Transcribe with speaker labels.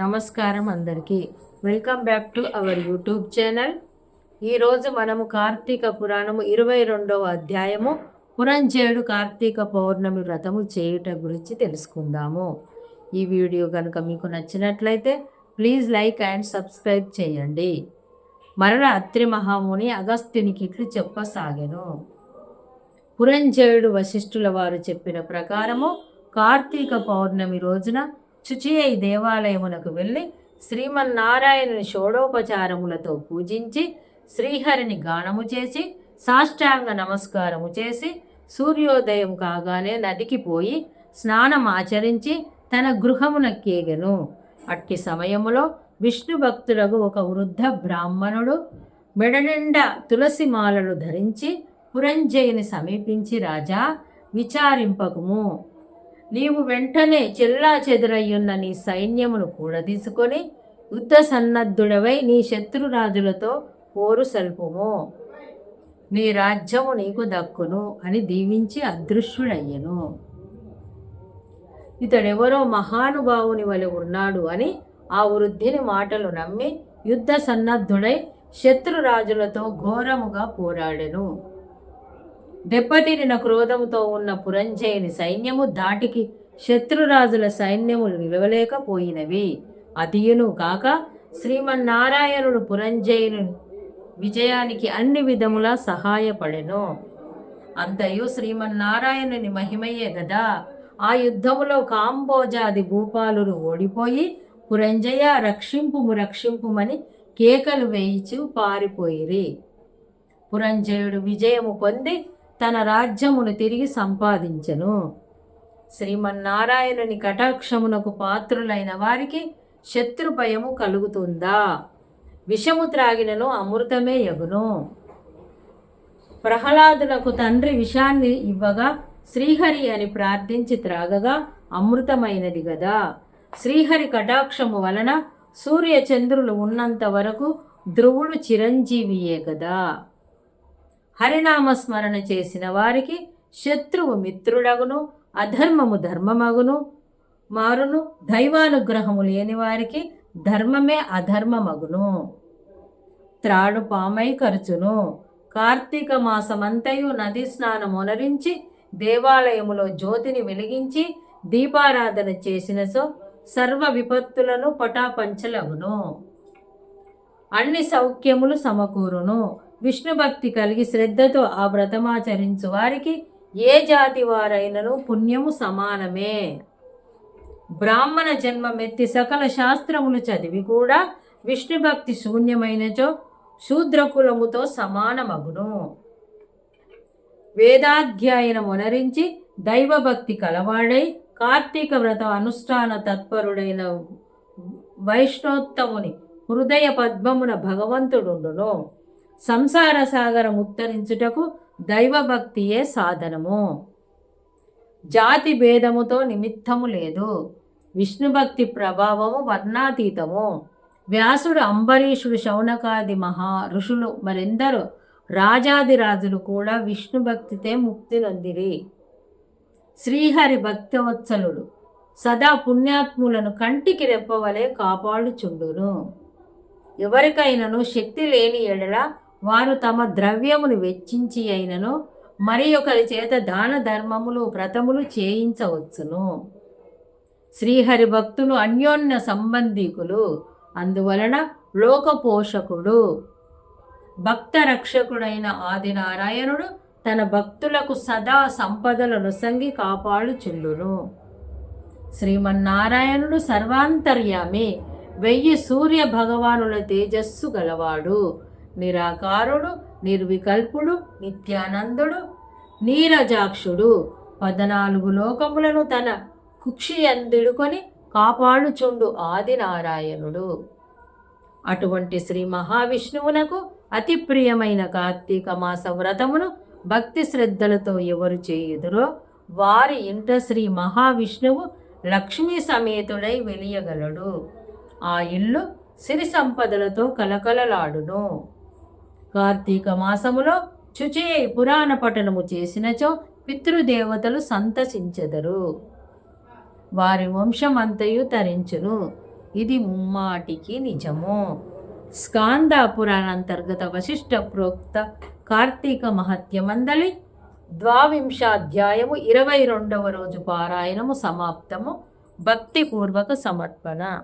Speaker 1: నమస్కారం అందరికీ. Welcome back to our YouTube channel. ఈరోజు మనము కార్తీక పురాణము ఇరవై రెండవ అధ్యాయము పురంజేయుడు కార్తీక పౌర్ణమి వ్రతము చేయుట గురించి తెలుసుకుందాము. ఈ వీడియో కనుక మీకు నచ్చినట్లయితే ప్లీజ్ లైక్ అండ్ సబ్స్క్రైబ్ చేయండి. మరల అత్రి మహాముని అగస్త్యునికి ఇట్లు చెప్పసాగెను. పురంజయుడు వశిష్ఠుల వారు చెప్పిన ప్రకారము కార్తీక పౌర్ణమి రోజున చుచియై దేవాలయమునకు వెళ్ళి శ్రీమన్నారాయణుని షోడోపచారములతో పూజించి శ్రీహరిని గానము చేసి సాష్టాంగ నమస్కారము చేసి సూర్యోదయం కాగానే నదికి పోయి స్నానం ఆచరించి తన గృహమునకేగెను. అట్టి సమయములో విష్ణు భక్తులకు ఒక వృద్ధ బ్రాహ్మణుడు మెడనిండా తులసి మాలలు ధరించి పురంజయుని సమీపించి రాజా విచారింపకుము. నీవు వెంటనే చెల్లా చెదురయ్యున్న నీ సైన్యమును కూడదీసుకొని యుద్ధ సన్నద్ధుడవై నీ శత్రురాజులతో పోరు సల్పుము. నీ రాజ్యము నీకు దక్కును అని దీవించి అదృశ్యుడయ్యను. ఇతడెవరో మహానుభావుని వలె ఉన్నాడు అని ఆ వృద్ధిని మాటలు నమ్మి యుద్ధ సన్నద్ధుడై శత్రురాజులతో ఘోరముగా పోరాడెను. దెబ్బతినిన క్రోధముతో ఉన్న పురంజయుని సైన్యము దాటికి శత్రురాజుల సైన్యములు నిలవలేకపోయినవి. అదియును కాక శ్రీమన్నారాయణుడు పురంజయుని విజయానికి అన్ని విధములా సహాయపడెను. అంతయు శ్రీమన్నారాయణుని మహిమయే గదా. ఆ యుద్ధములో కాంబోజాది భూపాలు ఓడిపోయి పురంజయ రక్షింపుము రక్షింపుమని కేకలు వేయిచు పారిపోయిరి. పురంజయుడు విజయము పొంది తన రాజ్యమును తిరిగి సంపాదించెను. శ్రీమన్నారాయణుని కటాక్షమునకు పాత్రులైన వారికి శత్రుభయము కలుగుతుందా? విషము త్రాగినను అమృతమే యగును ప్రహ్లాదులకు తండ్రి విషాన్ని ఇవ్వగా శ్రీహరి అని ప్రార్థించి త్రాగగా అమృతమైనది గదా. శ్రీహరి కటాక్షము వలన సూర్య చంద్రులు ఉన్నంత వరకు ధ్రువుడు చిరంజీవియే కదా హరినామస్మరణ చేసిన వారికి శత్రువు మిత్రుడగును అధర్మము ధర్మమగును మారును దైవానుగ్రహము లేని వారికి ధర్మమే అధర్మమగును. త్రాడు పామై ఖర్చును కార్తీక మాసమంతయు నది స్నానమునరించి దేవాలయములో జ్యోతిని వెలిగించి దీపారాధన చేసిన సో సర్వ విపత్తులను పటాపంచలగును. అన్ని సౌఖ్యములు సమకూరును. విష్ణు భక్తి కలిగి శ్రద్ధతో ఆ వ్రతమాచరించు వారికి ఏ జాతి వారైనను పుణ్యము సమానమే. బ్రాహ్మణ జన్మమెత్తి సకల శాస్త్రములు చదివి కూడా విష్ణు భక్తి శూన్యమైనచో శూద్రకులముతో సమానమగును. వేదాధ్యాయనమునరించి దైవభక్తి కలవాడై కార్తీక వ్రత అనుష్ఠాన తత్పరుడైన వైష్ణోత్తముని హృదయ పద్మమున భగవంతుడుండును. సంసార సాగరం ఉత్తరించుటకు దైవభక్తియే సాధనము. జాతి భేదముతో నిమిత్తము లేదు. విష్ణుభక్తి ప్రభావము వర్ణాతీతము. వ్యాసుడు అంబరీషుడు శౌనకాది మహా ఋషులు మరెందరూ రాజాదిరాజులు కూడా విష్ణుభక్తితే ముక్తి నొందిరి. శ్రీహరి భక్తవత్సలుడు సదా పుణ్యాత్ములను కంటికి రెప్పవలే కాపాడుచుండును. ఎవరికైనాను శక్తి లేని ఎడల వారు తమ ద్రవ్యమును వెచ్చించి అయినను మరి ఒకరి చేత దాన ధర్మములు వ్రతములు చేయించవచ్చును. శ్రీహరి భక్తులు అన్యోన్య సంబంధికులు అందువలన లోకపోషకుడు భక్త రక్షకుడైన ఆదినారాయణుడు తన భక్తులకు సదా సంపదలను సంగి కాపాడుచుండును. శ్రీమన్నారాయణుడు సర్వాంతర్యామి వెయ్యి సూర్య భగవానుల తేజస్సు గలవాడు. నిరాకారుడు నిర్వికల్పుడు నిత్యానందుడు నీరజాక్షుడు. పద్నాలుగు లోకములను తన కుక్షి అందిడుకొని కాపాడుచుండు ఆదినారాయణుడు. అటువంటి శ్రీ మహావిష్ణువునకు అతి ప్రియమైన కార్తీక మాస వ్రతమును భక్తి శ్రద్ధలతో ఎవరు చేయుదురో వారి ఇంట శ్రీ మహావిష్ణువు లక్ష్మీ సమేతుడై వెలియగలడు. ఆ ఇల్లు సిరి సంపదలతో కలకలలాడును. కార్తీక మాసములో చుచే పురాణ పఠనము చేసినచో పితృదేవతలు సంతసించెదరు. వారి వంశమంతయు తరించును. ఇది ముమ్మాటికి నిజము. స్కాంద పురాణాంతర్గత వశిష్ట ప్రోక్త కార్తీక మహత్యమందలి ద్వావింశాధ్యాయము ఇరవై రెండవ రోజు పారాయణము సమాప్తము. భక్తిపూర్వక సమర్పణ.